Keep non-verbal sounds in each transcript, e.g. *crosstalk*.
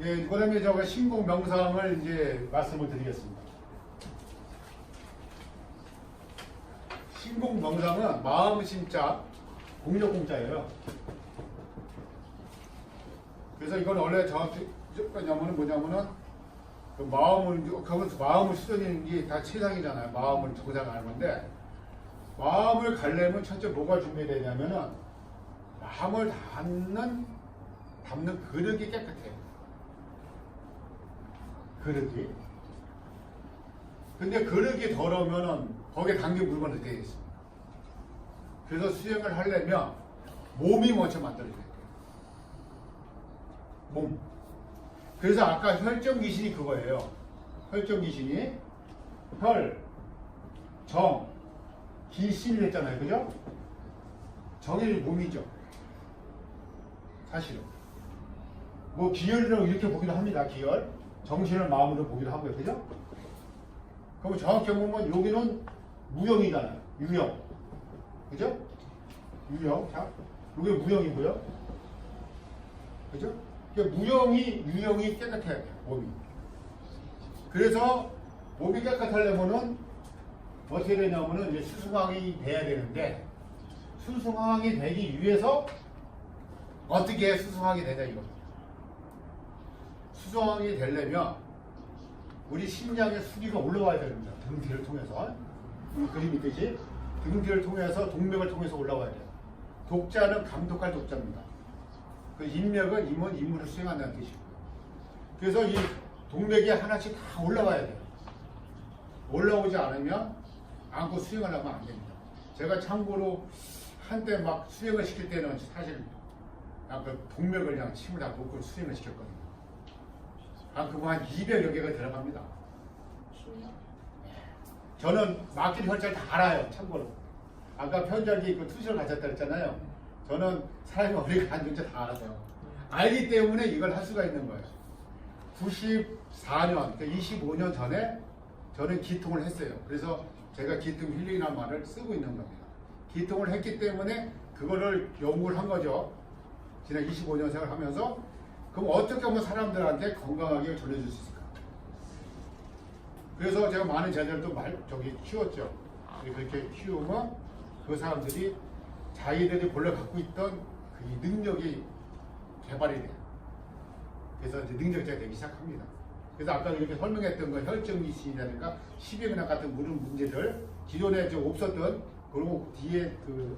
예, 그다음에 제가 신공 명상을 이제 말씀을 드리겠습니다. 신공 명상은 마음 심자, 공력 공자예요. 그래서 이건 원래 정확히 뭐냐면은 뭐냐면은 그 마음을 거기서 마음을 수정하는 게다 최상이잖아요. 마음을 정상하는 건데 마음을 갈려면 첫째 뭐가 준비되냐면은 마음을 담는 담는 그릇이 깨끗해요. 그릇이. 근데 그릇이 더러우면은 거기에 담긴 물건이 되어 있습니다. 그래서 수행을 하려면 몸이 먼저 만들어져야 돼요. 몸. 그래서 아까 혈정 귀신이 그거예요. 혈정 귀신이 혈, 정, 기신을 했잖아요. 그죠? 정이 몸이죠. 사실은. 뭐 기혈이라고 이렇게 보기도 합니다. 기혈. 정신을 마음으로 보기도 하고요. 그죠? 그럼 정확히 보면 여기는 무형이잖아요. 유형. 그죠? 유형. 자, 이게 무형이고요. 그죠? 그러니까 무형이 유형이 깨끗해야 돼요. 몸이. 그래서 몸이 깨끗하려면은 어떻게 되냐면은 이제 수승왕이 돼야 되는데 수승왕이 되기 위해서 어떻게 수승왕이 되냐 이거. 수승왕이 되려면 우리 심장의 수리가 올라와야 됩니다. 등 뒤를 통해서 이 그림 있듯이 등 뒤를 통해서 동맥을 통해서 올라와야 돼요. 독자는 감독할 독자입니다. 그 인맥은 임은 임무를 수행한다는 뜻이고요. 그래서 이 동맥이 하나씩 다 올라와야 돼요. 올라오지 않으면 안고 수행을 하면 안 됩니다. 제가 참고로 한때 막 수행을 시킬 때는 사실 그 동맥을 그냥 침을 다 놓고 수행을 시켰거든요. 아, 그거 한 200여 개가 들어갑니다. 저는 막힌 혈자를 다 알아요, 참고로. 아까 편절기 있고 투시를 가졌다 그랬잖아요. 저는 사람이 어디가 안 좋은지 다 알아요. 알기 때문에 이걸 할 수가 있는 거예요. 94년, 그러니까 25년 전에 저는 기통을 했어요. 그래서 제가 기통 힐링이라는 말을 쓰고 있는 겁니다. 기통을 했기 때문에 그거를 연구를 한 거죠. 지난 25년 생활하면서 그럼 어떻게 하면 사람들한테 건강하게 전해줄 수 있을까? 그래서 제가 많은 제자들도 말 저기 키웠죠. 그렇게 키우면 그 사람들이 자기들이 본래 갖고 있던 그 능력이 개발이 돼요. 그래서 이제 능력자가 되기 시작합니다. 그래서 아까 이렇게 설명했던 거 혈증이신이라든가 시비근학 같은 그런 문제들 기존에 좀 없었던 그리고 뒤에 그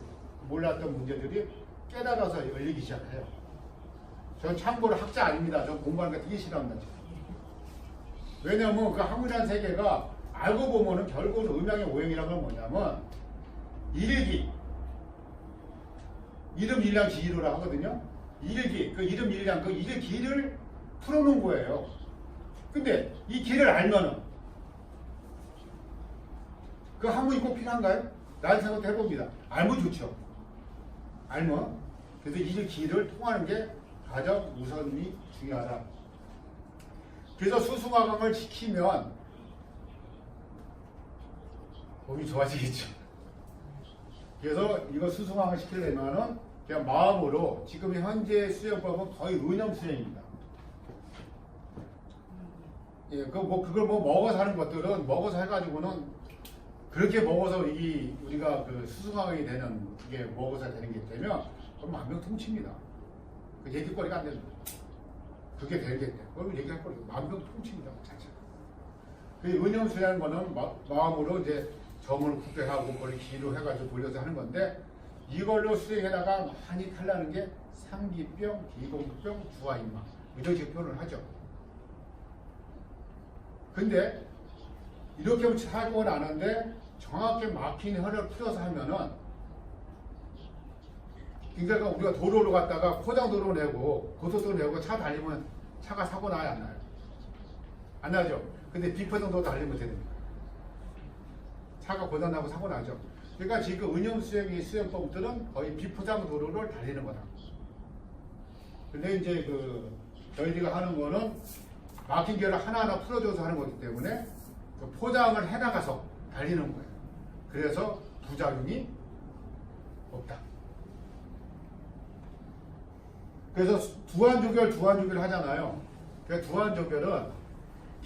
몰랐던 문제들이 깨달아서 열리기 시작해요. 전 참고로 학자 아닙니다. 전 공부하는 거 되게 싫어합니다. 왜냐하면 그 학문이라는 세계가 알고 보면은 결국은 음양의 오행이라는 건 뭐냐면 일기 이름 일량 기이로라 하거든요. 일기 그 이름 일량 그 일기를 풀어놓은 거예요. 근데 이 길을 알면은 그 학문이 꼭 필요한가요? 라는 생각도 해봅니다. 알면 좋죠. 알면 그래서 이 길을 통하는 게 가장 우선이 중요하다. 그래서 수승화강을 지키면 몸이 좋아지겠죠. 그래서 이거 수승화강을 시키려면은 그냥 마음으로 지금 현재 수행법은 거의 의념 수행입니다. 예, 그 뭐 그걸 뭐 먹어서 하는 것들은 먹어서 해가지고는 그렇게 먹어서 이 우리가 그 수승화강이 되는 이게 먹어서 되는 게 되면 그건 만병통치입니다. 그 얘기거리가 안 됩니다. 그게 되겠네. 그러면 얘기할 거리가 만병통치입니다. 그 자체가. 그 은연수라는 거는 마, 마음으로 이제 점을 국대하고 그걸 기로 해가지고 돌려서 하는 건데 이걸로 수행에다가 많이 탈라는 게 상기병, 기공병, 주화인마 이렇게 표현을 하죠. 근데 이렇게 사용을 안 하는데 정확히 막힌 혈을 풀어서 하면은 그러니까 우리가 도로로 갔다가 포장도로 내고 고속도로 내고 차 달리면 차가 사고 나요 안 나요? 안 나죠? 근데 비포장도 달리면 됩니다. 차가 고장나고 사고 나죠. 그러니까 지금 은영 수행의 수행법들은 거의 비포장 도로를 달리는 거다. 근데 이제 그 저희들이 하는 거는 막힌 결을 하나하나 풀어줘서 하는 거기 때문에 그 포장을 해나가서 달리는 거예요. 그래서 부작용이 없다. 그래서 두한주결 두한주결 하잖아요. 그러니까 두한조별은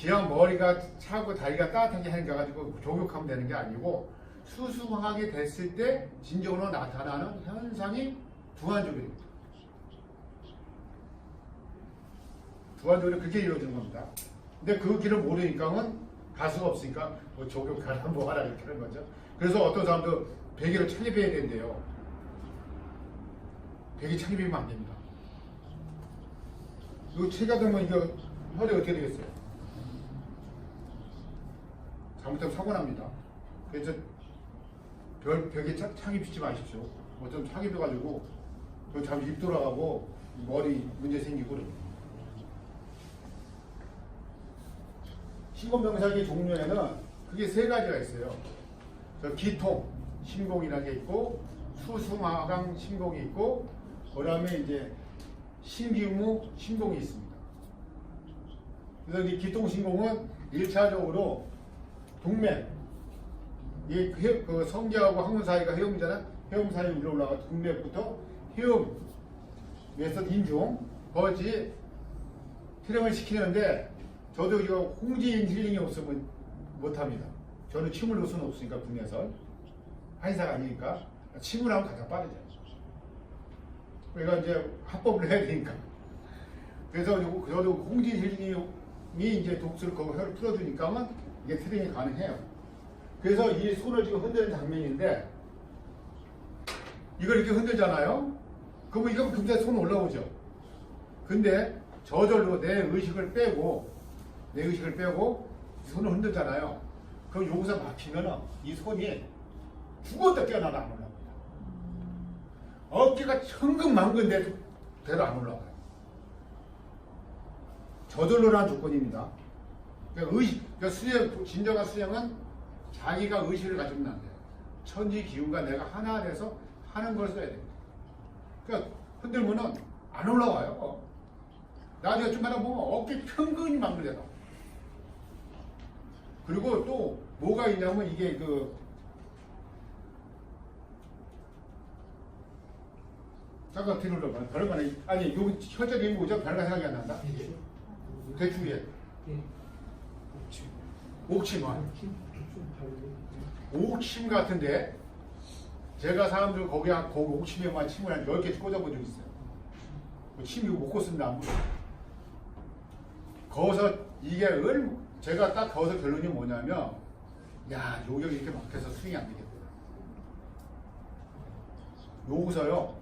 그냥 머리가 차고 다리가 따뜻하게 거 가지고 조격하면 되는 게 아니고 수승하게 됐을 때 진정으로 나타나는 현상이 두한조별입니다. 두한조별은 그렇게 이루어지는 겁니다. 근데 그 길을 모르니까는 가수가 없으니까 뭐 조격하라 뭐 하라 이렇게 하는 거죠. 그래서 어떤 사람도 베개를 창립해야 된대요. 베개 창립이면 안 됩니다. 이거 체가 되면 이거 허리 어떻게 되겠어요? 잘못하면 사고 납니다. 그래서 별, 벽에 창, 창입시지 마십시오. 어쩌면 창입해가지고 또 잠시 입 돌아가고 머리 문제 생기고 그래요. 신공병사기 종류에는 그게 세 가지가 있어요. 그 기통, 신공이라는 게 있고 수승하강 신공이 있고 그 다음에 이제 신기무 신공이 있습니다. 그래서 이 기통신공은 1차적으로 동맥, 이 그 성기하고 항문 사이가 회음이잖아. 회음 사이 위로 올라가 동맥부터 회음, 에서 인중, 거지 트림을 시키는데 저도 이거 홍지인 힐링이 없으면 못합니다. 저는 침을 놓을 수는 없으니까 분야에서 한의사가 아니니까 침을 하면 가장 빠르죠. 그러니까 이제 합법을 해야 되니까. 그래서 요- 저도 힐링이 이제 독수를 거기 혀를 풀어주니까는 이게 트레이닝이 가능해요. 그래서 이 손을 지금 흔드는 장면인데 이걸 이렇게 흔들잖아요. 그러면 이거 금세 손 올라오죠. 근데 저절로 내 의식을 빼고 내 의식을 빼고 손을 흔들잖아요. 그럼 여기서 막히면은 이 손이 죽었다 올라옵니다. 어깨가 천근만근돼도 돼도 안 올라가요. 저절로란 조건입니다. 그러니까 의식, 그러니까 수행, 진정한 수행은 자기가 의식을 가지면 안 돼요. 천지 기운과 내가 하나 돼서 하는 걸 써야 됩니다. 그러니까 흔들면은 안 올라와요. 나중에 좀 하다 보면 어깨 평근이 만들어져. 그리고 또 뭐가 있냐면 이게 그 잠깐 뒤로 돌아봐. 별거 아니 아니 여기 혀자리 뭐죠? 별거 생각이 안 난다. 대충 예. 옥침만. 옥침 같은데 제가 사람들 거기 한- 거기 옥침에만 침을 한 10개 꽂아본 적 있어요. 그침 이거 못 꽂습니다. 안 보여요. 거기서 이게 얼 제가 딱 거기서 결론이 뭐냐면 야 요격이 이렇게 막혀서 스윙이 안 되겠구나. 여기서요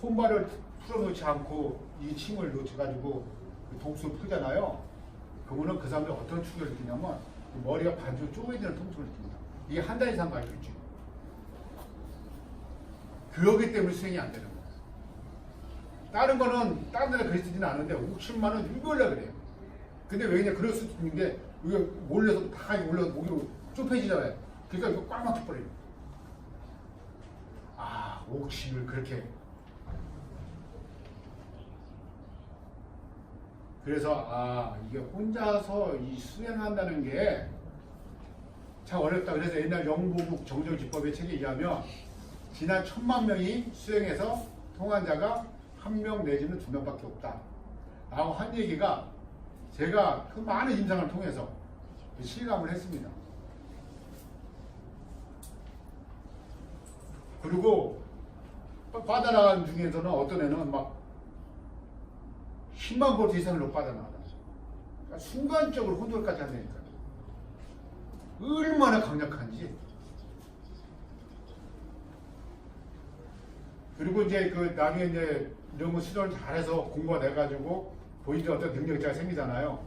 손발을 풀어놓지 않고 이 침을 놓쳐가지고 그 독소를 풀잖아요. 그러면은 그 사람들이 어떤 충격을 느끼냐면 그 머리가 반으로 쪼개지는 통증을 느낍니다. 이게 한 달 이상 가지고 있죠. 그러기 때문에 수행이 안 되는 거예요. 다른 거는 다른 데가 그러지는 않은데 50만원 일벌라 그래요. 근데 왜냐 그럴 수도 있는 게 이게 몰려서 다 올려서 목으로 좁혀지잖아요. 그러니까 이거 꽉 막혀버려요. 아, 옥심을 그렇게 그래서 아 이게 혼자서 이 수행한다는 게 참 어렵다. 그래서 옛날 영보국 정정지법의 책에 의하면 지난 천만 명이 수행해서 통한 자가 한 명 내지는 두 명밖에 없다. 라고 한 얘기가 제가 그 많은 임상을 통해서 실감을 했습니다. 그리고 빠- 빠져나간 중에서는 어떤 애는 막 10만 볼트 이상으로 빠져나가다. 그러니까 순간적으로 혼돌까지 한다니까. 얼마나 강력한지. 그리고 이제 그 나중에 이제 거 수련을 잘해서 공부가 돼가지고 본인들 어떤 능력자가 생기잖아요.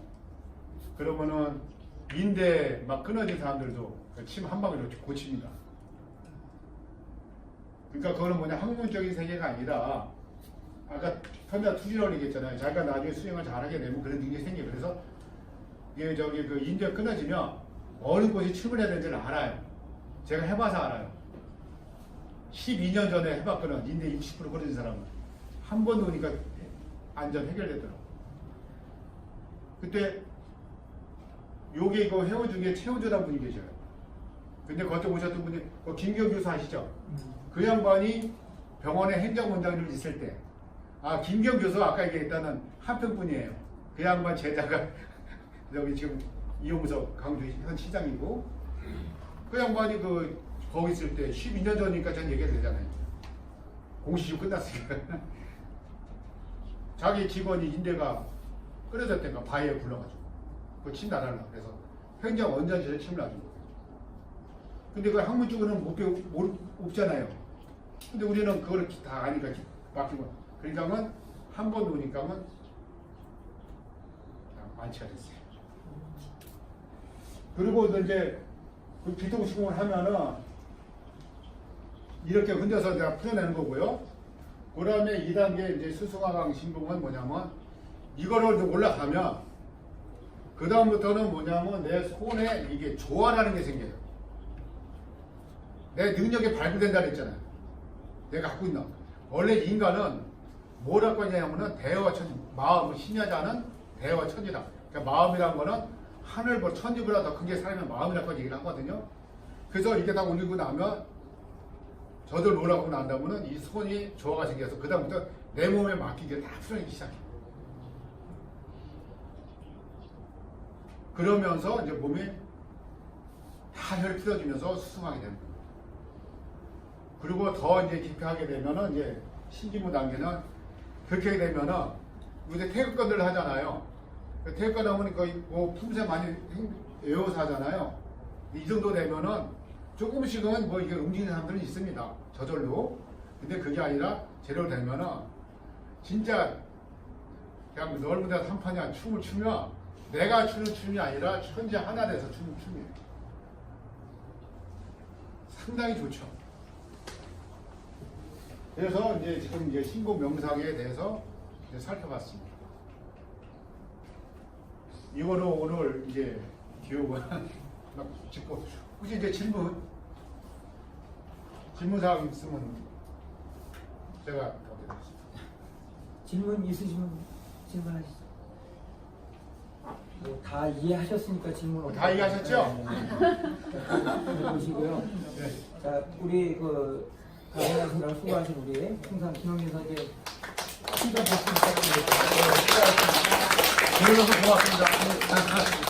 그러면은 인대 막 끊어진 사람들도 그침한 방울로 고칩니다. 그러니까 그거는 뭐냐 학문적인 세계가 아니라 아까 현자 투지라고 얘기했잖아요. 자기가 나중에 수행을 잘하게 되면 그런 능력이 생겨요. 그래서 이게 저기 그 인대 끊어지면 어느 곳이 침을 해야 되는지를 알아요. 제가 해봐서 알아요. 12년 전에 해봤거든. 인대 60% 끊어진 사람은 한번 넣으니까 안전 해결되더라고. 그때 요게 이거 회원 중에 최우주라는 분이 계셔요. 근데 그때 오셨던 분이 그 김경 교수 아시죠? 그 양반이 병원에 행정원장으로 있을 때, 아, 김경 교수 아까 얘기했다는 한평분이에요. 그 양반 제자가 *laughs* 여기 지금 이용석 강주 현 시장이고 그 양반이 그 거기 있을 때 12년 전이니까 전 얘기가 되잖아요. 공시주 끝났으니까 *laughs* 자기 직원이 인대가 끊어졌다니까 바위에 굴러가지고 그 침 나달라 그래서 행정 원장실에 침을 놔준 거예요. 근데 그 학문 쪽으로는 못 배우 없잖아요. 근데 우리는 그걸 다 아니까 맡긴 거. 그러니까는 한번 오니까는 만취가 됐어요. 그리고 이제 그 비통신공을 하면은 이렇게 혼자서 내가 풀어내는 거고요. 그 다음에 2단계 이제 수승화강 신봉은 뭐냐면 이거를 올라가면 그 다음부터는 뭐냐면 내 손에 이게 조화라는 게 생겨요. 내 능력이 발굴된다 그랬잖아요. 내가 갖고 있는. 원래 인간은 뭘 갖고 있냐면은 대화 천, 마음을 신여자는 대화 천지다. 그러니까 마음이란 거는 하늘보다 천지보다 더 큰 게 사람의 마음이라고 얘기를 하거든요. 그래서 이게 다 올리고 나면 저들 놀라고 난 다음에는 이 손이 조화가 생겨서 그다음부터 내 몸에 맡기게 다 풀어내기 시작해. 그러면서 이제 몸이 다 혈이 풀어지면서 수승하게 거예요. 그리고 더 이제 깊이 하게 되면은 이제 신기무 단계는 그렇게 되면은 이제 태극권들 하잖아요. 그 태극권 하면 거의 뭐 품새 많이 행- 외워서 하잖아요. 이 정도 되면은 조금씩은 뭐 이게 움직이는 사람들은 있습니다. 저절로. 근데 그게 아니라 제대로 되면은 진짜 그냥 넓은 데서 한 판이야 춤을 추면 내가 추는 춤이 아니라 천지 하나 돼서 추는 춤이에요. 상당히 좋죠. 그래서 이제 지금 이제 신곡 명상에 대해서 이제 살펴봤습니다. 이거는 오늘 이제 기호가 *laughs* 막 짚고 혹시 이제 질문 질문 사항 있으면 제가 가보겠습니다. 질문 있으시면 질문하시죠. 뭐 다 이해하셨으니까 질문 없- 다 이해하셨죠? 네. 보시고요. 네. 자, 우리 그 강의하시느라 수고하신 우리 풍산 김영민 선생 시간 됐으니까 들어줘서 고맙습니다.